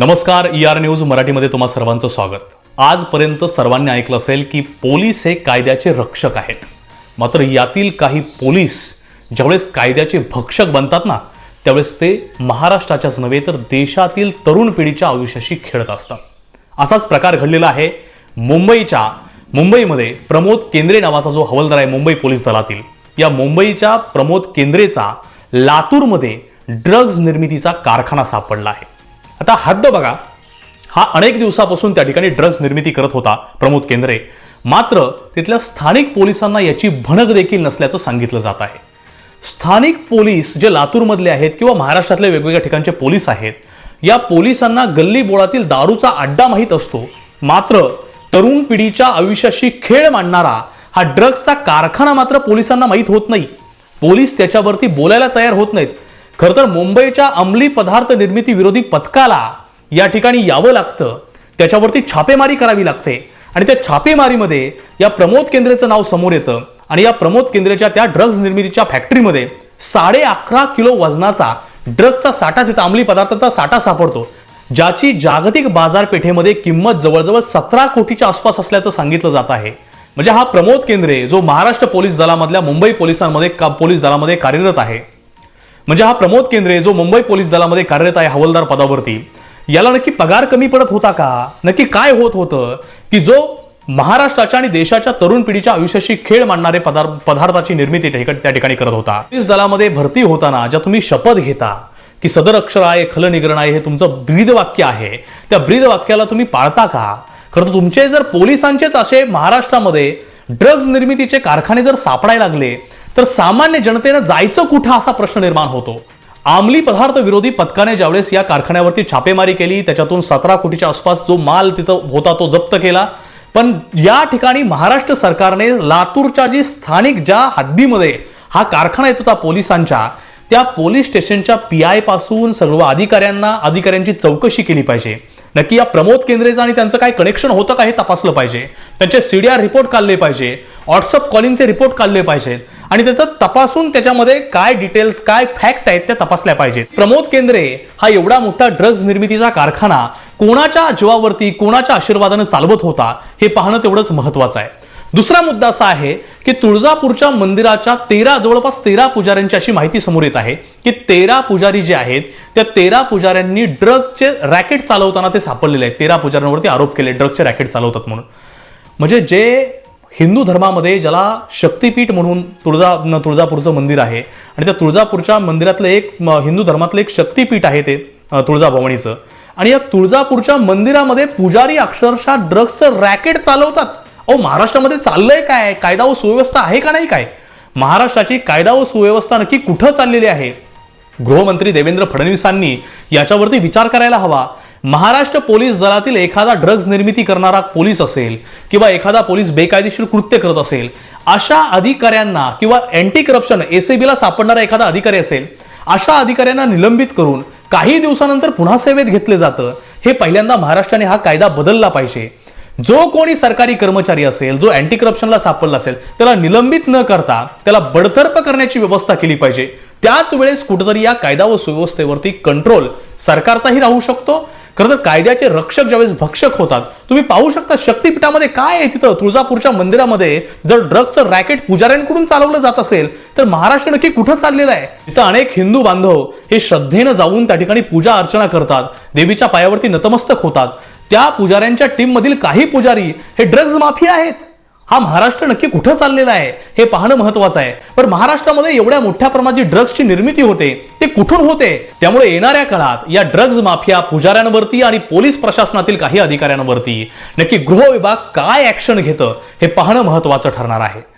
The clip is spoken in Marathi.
नमस्कार ई आर न्यूज मराठीमध्ये तुम्हा सर्वांचं स्वागत. आजपर्यंत सर्वांनी ऐकलं असेल की पोलीस हे कायद्याचे रक्षक आहेत. मात्र यातील काही पोलीस ज्यावेळेस कायद्याचे भक्षक बनतात ना त्यावेळेस ते महाराष्ट्राच्याच नव्हे तर देशातील तरुण पिढीच्या आयुष्याशी खेळत असतात. असाच प्रकार घडलेला आहे मुंबईच्या मुंबईमध्ये प्रमोद केंद्रे नावाचा जो हवालदार आहे मुंबई पोलीस दलातील या मुंबईच्या प्रमोद केंद्रेचा लातूरमध्ये ड्रग्ज निर्मितीचा कारखाना सापडला आहे. आता हद्द बघा. हा अनेक दिवसापासून त्या ठिकाणी ड्रग्ज निर्मिती करत होता प्रमोद केंद्रे. मात्र तिथल्या स्थानिक पोलिसांना याची भणक देखील नसल्याचं सांगितलं जात आहे. स्थानिक पोलीस जे लातूरमधले आहेत किंवा महाराष्ट्रातले वेगवेगळ्या ठिकाणचे पोलीस आहेत या पोलिसांना गल्ली बोळातील दारूचा अड्डा माहीत असतो. मात्र तरुण पिढीच्या आयुष्याशी खेळ मांडणारा हा ड्रग्जचा कारखाना मात्र पोलिसांना माहीत होत नाही. पोलीस त्याच्यावरती बोलायला तयार होत नाहीत. खरं तर मुंबईच्या अंमली पदार्थ निर्मिती विरोधी पथकाला या ठिकाणी यावं लागतं. त्याच्यावरती छापेमारी करावी लागते. आणि त्या छापेमारीमध्ये या प्रमोद केंद्रेचं नाव समोर येतं. आणि या प्रमोद केंद्रेच्या त्या ड्रग्ज निर्मितीच्या फॅक्टरीमध्ये साडे अकरा किलो वजनाचा ड्रगचा साठा तिथं अंमली पदार्थाचा साठा सापडतो. ज्याची जागतिक बाजारपेठेमध्ये किंमत जवळजवळ सतरा कोटीच्या आसपास असल्याचं सांगितलं जात आहे. म्हणजे हा प्रमोद केंद्रे जो महाराष्ट्र पोलीस दलामधल्या मुंबई पोलिसांमध्ये पोलीस दलामध्ये कार्यरत आहे म्हणजे हा प्रमोद केंद्रे जो मुंबई पोलीस दलामध्ये कार्यरत आहे हवालदार पदावरती याला नक्की पगार कमी पडत होता का? नक्की काय होत होतं? की जो महाराष्ट्राच्या आणि देशाच्या तरुण पिढीच्या आयुष्याशी खेळ मांडणारे पदार पदार्थाची निर्मिती त्या ठिकाणी- त्या ठिकाणी करत होता. पोलीस दलामध्ये भरती होताना ज्या तुम्ही शपथ घेता की सदर अक्षर आहे खल निगरण आहे हे तुमचं ब्रीद वाक्य आहे त्या ब्रीद वाक्याला तुम्ही पाळता का? खरं तर तुमचे जर पोलिसांचेच असे महाराष्ट्रामध्ये ड्रग्ज निर्मितीचे कारखाने जर सापडायला लागले तर सामान्य जनतेनं जायचं कुठं असा प्रश्न निर्माण होतो? आमली पदार्थ विरोधी पथकाने ज्यावेळेस या कारखान्यावरती छापेमारी केली त्याच्यातून सतरा कोटीच्या आसपास जो माल तिथं होता तो जप्त केला. पण या ठिकाणी महाराष्ट्र सरकारने लातूरच्या जी स्थानिक ज्या हद्दीमध्ये हा कारखाना येत होता पोलिसांच्या त्या पोलीस स्टेशनच्या पी आयपासून सर्व अधिकाऱ्यांना अधिकाऱ्यांची चौकशी केली पाहिजे. नक्की या प्रमोद केंद्रेचं आणि त्यांचं काय कनेक्शन होतं का हे तपासलं पाहिजे. त्यांचे सीडीआर रिपोर्ट काढले पाहिजे. व्हॉट्सअप कॉलिंगचे रिपोर्ट काढले पाहिजेत आणि त्याचं तपासून त्याच्यामध्ये काय डिटेल्स काय फॅक्ट आहेत त्या तपासल्या पाहिजेत. प्रमोद केंद्रे हा एवढा मोठा ड्रग्ज निर्मितीचा कारखाना कोणाच्या जीवावरती कोणाच्या आशीर्वादानं चालवत होता हे पाहणं तेवढंच महत्वाचं आहे. दुसरा मुद्दा असा आहे की तुळजापूरच्या मंदिराच्या तेरा जवळपास तेरा पुजाऱ्यांची अशी माहिती समोर येत आहे की तेरा पुजारी जे आहेत त्या तेरा पुजाऱ्यांनी ड्रग्जचे रॅकेट चालवताना ते सापडलेले आहेत. तेरा पुजाऱ्यांवरती आरोप केले ड्रग्जचे रॅकेट चालवतात म्हणून. म्हणजे जे हिंदू धर्मामध्ये ज्याला शक्तीपीठ म्हणून तुळजा तुळजापूरचं मंदिर आहे आणि त्या तुळजापूरच्या मंदिरातलं एक हिंदू धर्मातलं एक शक्तीपीठ आहे ते तुळजाभवानीचं आणि या तुळजापूरच्या मंदिरामध्ये पुजारी अक्षरशः ड्रग्सचं रॅकेट चालवतात. अहो महाराष्ट्रामध्ये चाललंय काय? कायदा व सुव्यवस्था आहे का नाही काय? महाराष्ट्राची कायदा व सुव्यवस्था नक्की कुठं चाललेली आहे? गृहमंत्री देवेंद्र फडणवीसांनी याच्यावरती विचार करायला हवा. महाराष्ट्र पोलीस दलातील एखादा ड्रग्ज निर्मिती करणारा पोलीस असेल किंवा एखादा पोलीस बेकायदेशीर कृत्य करत असेल अशा अधिकाऱ्यांना किंवा अँटी करप्शन एसीबीला सापडणारा एखादा अधिकारी असेल अशा अधिकाऱ्यांना निलंबित करून काही दिवसानंतर पुन्हा सेवेत घेतलं जातं हे पहिल्यांदा महाराष्ट्राने हा कायदा बदलला पाहिजे. जो कोणी सरकारी कर्मचारी असेल जो अँटी करप्शनला सापडला असेल त्याला निलंबित न करता त्याला बडतर्फ करण्याची व्यवस्था केली पाहिजे. त्याच वेळेस कुठेतरी या कायदा व सुव्यवस्थेवरती कंट्रोल सरकारचाही राहू शकतो खरं तर कायद्याचे रक्षक ज्यावेळेस भक्षक होतात तुम्ही पाहू शकता शक्तीपीठामध्ये काय आहे तिथं? तुळजापूरच्या मंदिरामध्ये जर ड्रग्सचं रॅकेट पुजाऱ्यांकडून चालवलं जात असेल तर महाराष्ट्र नक्की कुठं चाललेलं आहे? तिथं अनेक हिंदू बांधव हे श्रद्धेनं जाऊन त्या ठिकाणी पूजा अर्चना करतात देवीच्या पायावरती नतमस्तक होतात. त्या पुजाऱ्यांच्या टीम मधील काही पुजारी हे ड्रग्ज माफिया आहेत. हा महाराष्ट्र नक्की कुठं चाललेला आहे हे पाहणं महत्वाचं आहे. पण महाराष्ट्रामध्ये एवढ्या मोठ्या प्रमाणाची ड्रग्सची निर्मिती होते ते कुठून होते? त्यामुळे येणाऱ्या काळात या ड्रग्ज माफिया पुजाऱ्यांवरती आणि पोलीस प्रशासनातील काही अधिकाऱ्यांवरती नक्की गृह विभाग काय ऍक्शन घेतं हे पाहणं महत्वाचं ठरणार आहे.